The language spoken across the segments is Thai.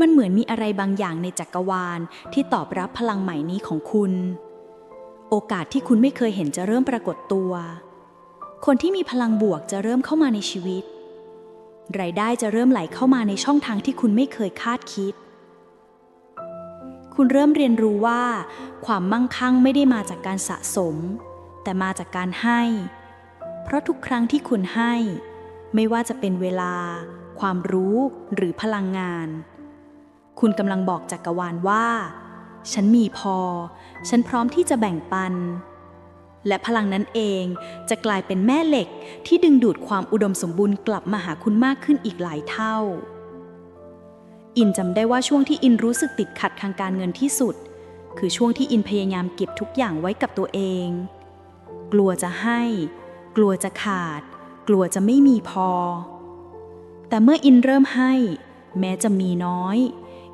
มันเหมือนมีอะไรบางอย่างในจักรวาลที่ตอบรับพลังใหม่นี้ของคุณ โอกาสที่คุณไม่เคยเห็นจะเริ่มปรากฏตัว คนที่มีพลังบวกจะเริ่มเข้ามาในชีวิต รายได้จะเริ่มไหลเข้ามาในช่องทางที่คุณไม่เคยคาดคิด คุณเริ่มเรียนรู้ว่า ความมั่งคั่งไม่ได้มาจากการสะสม แต่มาจากการให้ เพราะทุกครั้งที่คุณให้ ไม่ว่าจะเป็นเวลา ความรู้หรือพลังงาน คุณกำลังบอกจักรวาลว่า ฉันมีพอ ฉันพร้อมที่จะแบ่งปัน และพลังนั้นเองจะกลายเป็นแม่เหล็กที่ดึงดูดความอุดมสมบูรณ์กลับมาหาคุณมากขึ้นอีกหลายเท่า อินจำได้ว่าช่วงที่อินรู้สึกติดขัดทางการเงินที่สุด คือช่วงที่อินพยายามเก็บทุกอย่างไว้กับตัวเอง กลัวจะให้ กลัวจะขาด กลัวจะไม่มีพอ แต่เมื่ออินเริ่มให้ แม้จะมีน้อย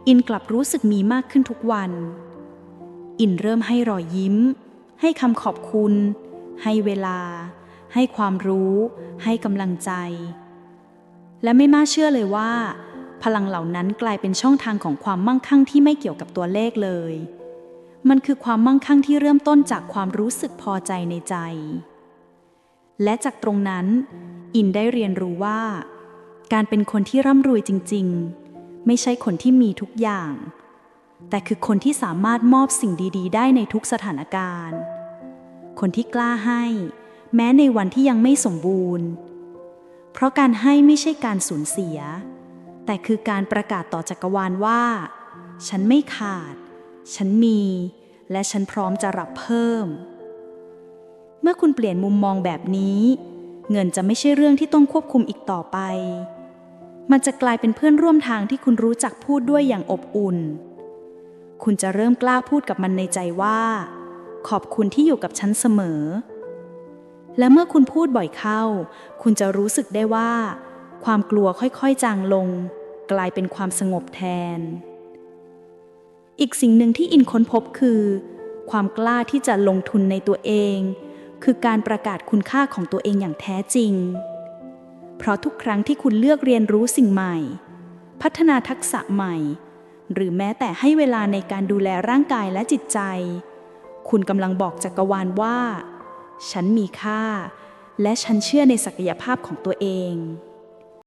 อินกลับรู้สึกมีมากขึ้นทุกวัน อินเริ่มให้รอยยิ้ม ให้คำขอบคุณ ให้เวลา ให้ความรู้ ให้กำลังใจ และไม่น่าเชื่อเลยว่า พลังเหล่านั้นกลายเป็นช่องทางของความมั่งคั่งที่ไม่เกี่ยวกับตัวเลขเลย มันคือความมั่งคั่งที่เริ่มต้นจากความรู้สึกพอใจในใจ และจากตรงนั้น อินได้เรียนรู้ว่า การเป็นคนที่ร่ำรวยจริง ๆ ไม่ใช่คนที่มีทุกอย่าง แต่คือคนที่สามารถมอบสิ่งดี ๆ ได้ในทุกสถานการณ์ คนที่กล้าให้ แม้ในวันที่ยังไม่สมบูรณ์ เพราะการให้ไม่ใช่การสูญเสีย แต่คือการประกาศต่อจักรวาลว่า ฉันไม่ขาด ฉันมี และฉันพร้อมจะรับเพิ่ม เมื่อคุณเปลี่ยนมุมมองแบบนี้ เงินจะไม่ใช่เรื่องที่ต้องควบคุมอีกต่อไป มันจะกลายเป็นเพื่อนร่วมทางที่คุณรู้จักพูดด้วยอย่างอบอุ่น คุณจะเริ่มกล้าพูดกับมันในใจว่า ขอบคุณที่อยู่กับฉันเสมอ และเมื่อคุณพูดบ่อยเข้า คุณจะรู้สึกได้ว่า ความกลัวค่อยๆจางลง กลายเป็นความสงบแทน อีกสิ่งหนึ่งที่อินค้นพบคือ ความกล้าที่จะลงทุนในตัวเอง คือการประกาศคุณค่าของตัวเองอย่างแท้จริง เพราะทุกครั้งที่คุณเลือกเรียนรู้สิ่งใหม่ พัฒนาทักษะใหม่ หรือแม้แต่ให้เวลาในการดูแลร่างกายและจิตใจ คุณกำลังบอกจักรวาลว่า ฉันมีค่า และฉันเชื่อในศักยภาพของตัวเอง